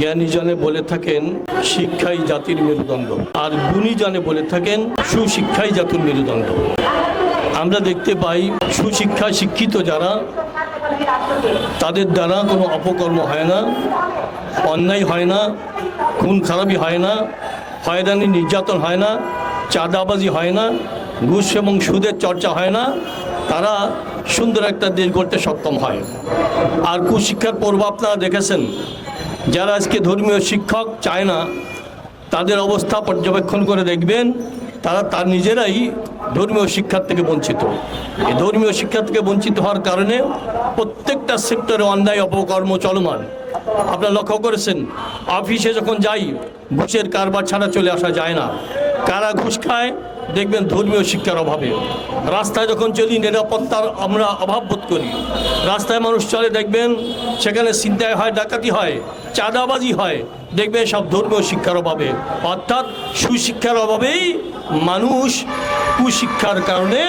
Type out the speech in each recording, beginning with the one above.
জ্ঞানীজনে বলে থাকেন, শিক্ষাই জাতির মেরুদণ্ড। আর গুণীজনে বলে থাকেন, সুশিক্ষাই জাতির মেরুদণ্ড। আমরা দেখতে পাই সুশিক্ষা শিক্ষিত যারা, তাদের দ্বারা কোনো অপকর্ম হয় না, অন্যায় হয় না, খুন খারাপি হয় না, হয়রানি নির্যাতন হয় না, চাঁদাবাজি হয় না, ঘুষ এবং সুদের চর্চা হয় না, তারা সুন্দর একটা দেশ গড়তে সক্ষম হয়। আর কুশিক্ষার পর্ব আপনারা দেখেছেন যারা আজকে ধর্মীয় শিক্ষক চায় না, তাদের অবস্থা পর্যবেক্ষণ করে দেখবেন, তারা তার নিজেরাই ধর্মীয় শিক্ষার থেকে বঞ্চিত। এই ধর্মীয় শিক্ষা থেকে বঞ্চিত হওয়ার কারণে প্রত্যেকটা সেক্টরে অন্যায়, অপকর্ম চলমান। আপনারা লক্ষ্য করেছেন, অফিসে যখন যাই ঘুষের কারবার ছাড়া চলে আসা যায় না। কারা ঘুষ খায় দেখবেন ধর্মীয় শিক্ষার অভাবে। রাস্তায় যখন চলি, নিরাপত্তার আমরা অভাব বোধ করি। রাস্তায় মানুষ চলে, দেখবেন সেখানে চিন্তায় হয়, ডাকাতি হয়, চাঁদাবাজি হয়, দেখবেন সব ধর্মীয় শিক্ষার অভাবে। অর্থাৎ সুশিক্ষার অভাবেই মানুষ কুশিক্ষার কারণে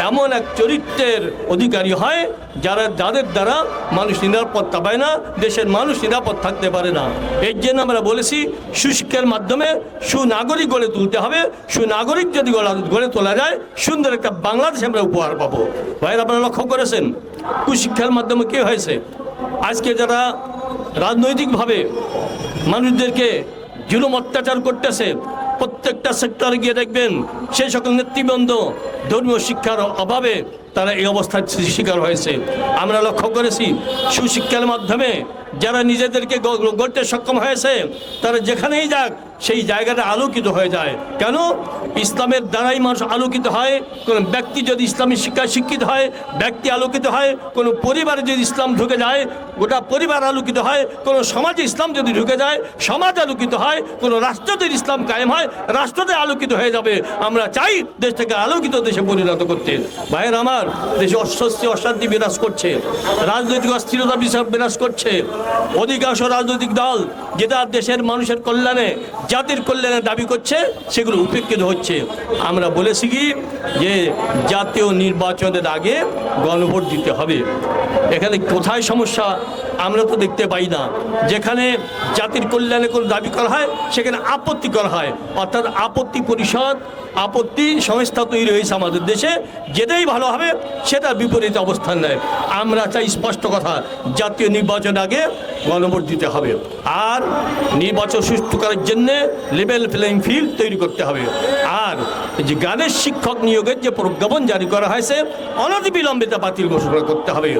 এমন এক চরিত্রের অধিকারী হয় যারা যাদের দ্বারা মানুষ নিরাপত্তা পায় না, দেশের মানুষ নিরাপদ থাকতে পারে না। এর জন্য আমরা বলেছি সুশিক্ষার মাধ্যমে সুনাগরিক গড়ে তুলতে হবে। সুনাগরিক যদি গড়া- তোলা যায়, সুন্দর একটা বাংলাদেশ আমরা উপহার পাবো। ভাইয়ের, আপনারা লক্ষ্য করেছেন? কুশিক্ষার মাধ্যমে কি হয়েছে? আজকে যারা রাজনৈতিকভাবে মানুষদেরকে জুলুম অত্যাচার করতেছে প্রত্যেকটা সেক্টরে গিয়ে দেখবেন সেই সকল নেতৃবৃন্দ ধর্মীয় শিক্ষার অভাবে তারা এই অবস্থার শিকার হয়েছে। আমরা লক্ষ্য করেছি, সুশিক্ষার মাধ্যমে যারা নিজেদেরকে গড়তে সক্ষম হয়েছে, তারা যেখানেই যাক, সেই জায়গাটা আলোকিত হয়ে যায়। কেন? ইসলামের দ্বারাই মানুষ আলোকিত হয়। কোনো ব্যক্তি যদি ইসলামী শিক্ষায় শিক্ষিত হয়, ব্যক্তি আলোকিত হয়, কোনো পরিবারে যদি ইসলাম ঢুকে যায়, গোটা পরিবার আলোকিত হয়, কোনো সমাজে ইসলাম যদি ঢুকে যায়, সমাজ আলোকিত হয়, কোনো রাষ্ট্র যদি ইসলাম কায়েম হয়, রাষ্ট্রতে আলোকিত হয়ে যাবে। আমরা চাই দেশটাকে আলোকিত দেশে পরিণত করতে। ভাইয়ের, আমার দেশে অস্বস্তি অশান্তি বিরাজ করছে। রাজনৈতিক অস্থিরতা বিরাজ করছে। অধিকাংশ রাজনৈতিক দল যেটা দেশের মানুষের কল্যাণে, জাতির কল্যাণে দাবি করছে, সেগুলো উপেক্ষিত হচ্ছে। আমরা বলেছি কি যে জাতীয় নির্বাচনের আগে গণভোট দিতে হবে। এখানে কোথায় সমস্যা আমরা তো দেখতে পাই না। যেখানে জাতির কল্যাণে কোনো দাবি করা হয়, সেখানে আপত্তি করা হয়। অর্থাৎ আপত্তি পরিষদ, আপত্তি সংস্থা তৈরি হয়েছে আমাদের দেশে, যেটাই ভালো হবে সেটা বিপরীত অবস্থান নেয়। আমরা চাই স্পষ্ট কথা, জাতীয় নির্বাচন আগে গণভোট দিতে হবে। আর নির্বাচন সুস্থ করার জন্যে লেভেল প্লেইং ফিল্ড তৈরি করতে হবে। আর যে গানের শিক্ষক নিয়োগের যে প্রজ্ঞাপন জারি করা হয়েছে, অনতিবিলম্বে তা বাতিল ঘোষণা করতে হবে।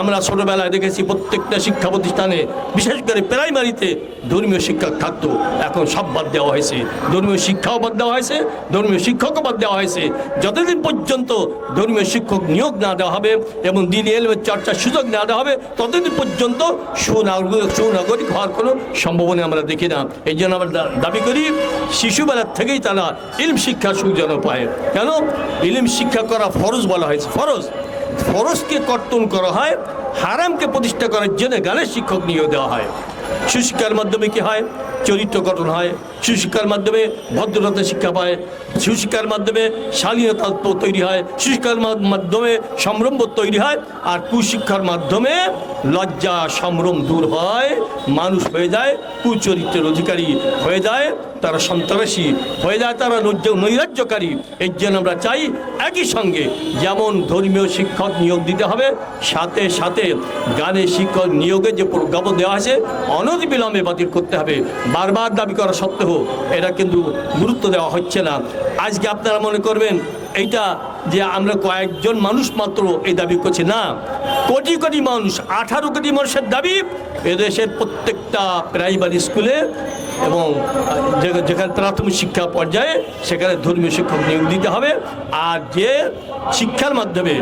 আমরা ছোটবেলায় দেখেছি প্রত্যেকটা শিক্ষা প্রতিষ্ঠানে, বিশেষ করে প্রাইমারিতে ধর্মীয় শিক্ষক থাকতো। এখন সব বাদ দেওয়া হয়েছে। ধর্মীয় শিক্ষাও বাদ দেওয়া হয়েছে, ধর্মীয় শিক্ষকও বাদ দেওয়া হয়েছে। যতদিন পর্যন্ত ধর্মীয় শিক্ষক নিয়োগ না দেওয়া হবে এবং দিন এলমের চর্চার সুযোগ না দেওয়া হবে, ততদিন পর্যন্ত সুনাগরিক সুনাগরিক হওয়ার কোনো সম্ভাবনা আমরা দেখি না। এই জন্য আমরা দাবি করি শিশুবেলার থেকেই তারা ইলম শিক্ষার সুযোগ পায় কেন? ইলিম শিক্ষা করা ফরজ বলা হয়েছে। ফরজ। ফরজকে কর্তন করা হয়, হারামকে প্রতিষ্ঠা করার জন্য গানের শিক্ষক নিয়োগ দেওয়া হয়। সুশিক্ষার মাধ্যমে কি হয়? চরিত্র গঠন হয়। সুশিক্ষার মাধ্যমে ভদ্রতা শিক্ষা পায়। সুশিক্ষার মাধ্যমে শালীনতা তৈরি হয়। সুশিক্ষার মাধ্যমে সম্ভ্রম তৈরি হয় আর কুশিক্ষার মাধ্যমে লজ্জা, সম্ভ্রম দূর হয়। মানুষ হয়ে যায়, কুচরিত্রের অধিকারী হয়ে যায়, তারা সন্ত্রাসী হয়ে যায়, তারা নৈরাজ্যকারী। এর জন্য আমরা চাই একই সঙ্গে যেমন ধর্মীয় শিক্ষক নিয়োগ দিতে হবে, সাথে সাথে গানের শিক্ষক নিয়োগের যে প্রজ্ঞাপন দেওয়া আছে, অনতিবিলম্বে বাতিল করতে হবে। বারবার দাবি করা সত্ত্বেও এটা কিন্তু গুরুত্ব দেওয়া হচ্ছে না। আজকে আপনারা মনে করবেন, এইটা যে আমরা কয়েকজন মানুষ মাত্র এই দাবি করছি। না, কোটি কোটি মানুষ, আঠারো কোটি মানুষের দাবি, এদেশের প্রত্যেকটা প্রাইমারি স্কুলে এবং যেখানে প্রাথমিক শিক্ষা পর্যায়ে, সেখানে ধর্মীয় শিক্ষক নিয়োগ দিতে হবে। আর যে শিক্ষার মাধ্যমে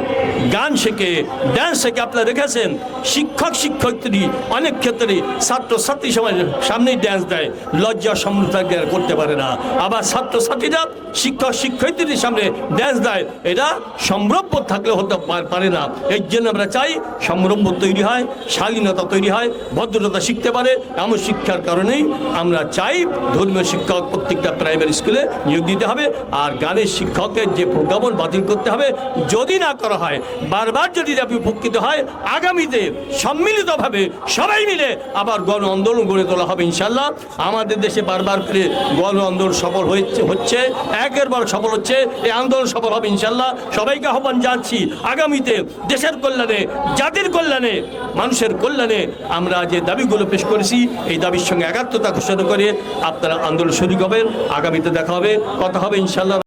গান শেখে ড্যান্স শেখে, আপনারা দেখেছেন, শিক্ষক শিক্ষয়িত্রী অনেক ক্ষেত্রে ছাত্র ছাত্রী সমাজ সামনেই ড্যান্স দেয়, লজ্জা সমৃদ্ধ করতে পারে না। আবার ছাত্র ছাত্রীরা শিক্ষক শিক্ষয়িত্রীর সামনে ড্যান্স দেয় এটা সম্ভ্রব্য থাকলে হতে পারে না। এর জন্য আমরা চাই সম্ভ্রব্য তৈরি হয় শালীনতা তৈরি হয়, ভদ্রতা শিখতে পারে। এমন শিক্ষার কারণেই আমরা চাই ধর্মীয় শিক্ষক প্রত্যেকটা প্রাইমারি স্কুলে নিয়োগ দিতে হবে আর গানের শিক্ষকের যে প্রজ্ঞাপন বাতিল করতে হবে, যদি না করা হয়, বারবার যদি দাবি উপকৃত হয়, আগামীতে সম্মিলিতভাবে সবাই মিলে আবার গণ আন্দোলন গড়ে তোলা হবে ইনশাল্লাহ আমাদের দেশে বারবার করে গণ আন্দোলন সফল হয়েছে হচ্ছে, একের বার সফল হচ্ছে, এই আন্দোলন সফল হবে ইনশাল্লাহ সবাইকে আহ্বান জানছি আগামীতে দেশের কল্যাণে, জাতির কল্যাণে, মানুষের কল্যাণে আমরা যে দাবিগুলো পেশ করেছি, এই দাবির সঙ্গে একাত্মতা ঘোষণা করে আপনারা আন্দোলন শুরু হবেন আগামীতে দেখা হবে, কথা হবে ইনশাল্লাহ